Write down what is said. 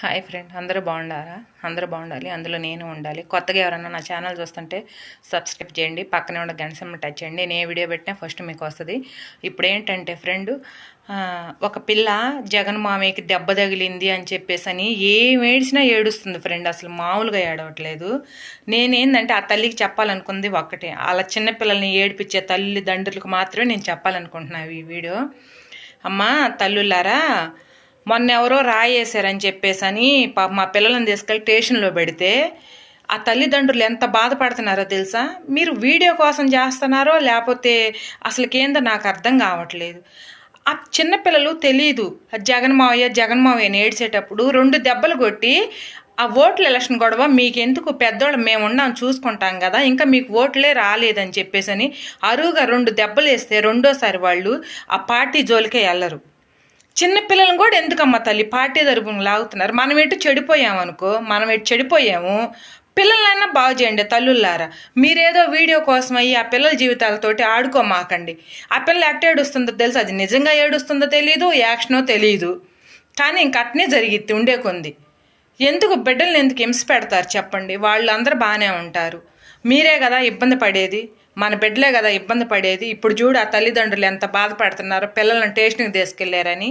Hi friend అందరూ బాగుండారా అందరూ బాగుండాలి అందులో నేను ఉండాలి. కొత్తగా ఎవరైనా నా ఛానల్ చూస్తుంటే సబ్స్క్రైబ్ చేయండి పక్కనే ఉన్న గణసమ్మ టచ్ చేయండి. నేను ఏ వీడియో పెట్టినా ఫస్ట్ మీకు వస్తుంది. ఇప్పుడు ఏంటంటే ఫ్రెండ్ ఒక పిల్ల జగన్ మామయ్యకి దెబ్బ తగిలింది అని చెప్పేసి అని ఏం ఏడ్చినా ఏడుస్తుంది ఫ్రెండ్. అసలు మామూలుగా ఏడవట్లేదు. నేనేందంటే ఆ తల్లికి చెప్పాలనుకుంది ఒక్కటే. అలా చిన్నపిల్లల్ని ఏడిపించే తల్లిదండ్రులకు మాత్రమే నేను చెప్పాలనుకుంటున్నాను ఈ వీడియో. అమ్మా తల్లులారా మొన్న ఎవరో రాయేశారని చెప్పేసని పాప మా పిల్లలను తీసుకెళ్ళి స్టేషన్లో పెడితే ఆ తల్లిదండ్రులు ఎంత బాధపడుతున్నారో తెలుసా? మీరు వీడియో కోసం చేస్తున్నారో లేకపోతే అసలు కేంద్ర నాకు అర్థం కావట్లేదు. ఆ చిన్నపిల్లలు తెలీదు. జగన్మావయ్య జగన్మావయ్య ఏడ్చేటప్పుడు రెండు దెబ్బలు కొట్టి ఆ ఓట్ల ఎలక్షన్ గొడవ మీకెందుకు పెద్దోళ్ళు మేము ఉన్నాం చూసుకుంటాం కదా ఇంకా మీకు ఓట్లే రాలేదని చెప్పేసని అరువుగా రెండు దెబ్బలు వేస్తే రెండోసారి వాళ్ళు ఆ పార్టీ జోలికే వెళ్ళరు చిన్నపిల్లలను కూడా ఎందుకమ్మా తల్లి? పార్టీ తరపున లాగుతున్నారు. మనం ఎటు చెడిపోయాము అనుకో మనం ఎటు చెడిపోయాము పిల్లలైనా బాగు చేయండి తల్లుల్లారా. మీరేదో వీడియో కోసం అయ్యి ఆ పిల్లల జీవితాలతోటి ఆడుకోమాకండి ఆ పిల్ల ఎట్ట ఏడుస్తుందో తెలుసు? అది నిజంగా ఏడుస్తుందో తెలియదు యాక్షనో తెలియదు కానీ ఇంక అట్నే జరిగిద్ది ఉండే కొంది. ఎందుకు బిడ్డల్ని ఎందుకు హింస పెడతారు చెప్పండి? వాళ్ళందరూ బాగానే ఉంటారు. మీరే కదా ఇబ్బంది పడేది? మన బిడ్డలే కదా ఇబ్బంది పడేది? ఇప్పుడు చూడు ఆ తల్లిదండ్రులు ఎంత బాధపడుతున్నారో పిల్లలను టేషన్కి తీసుకెళ్ళారని.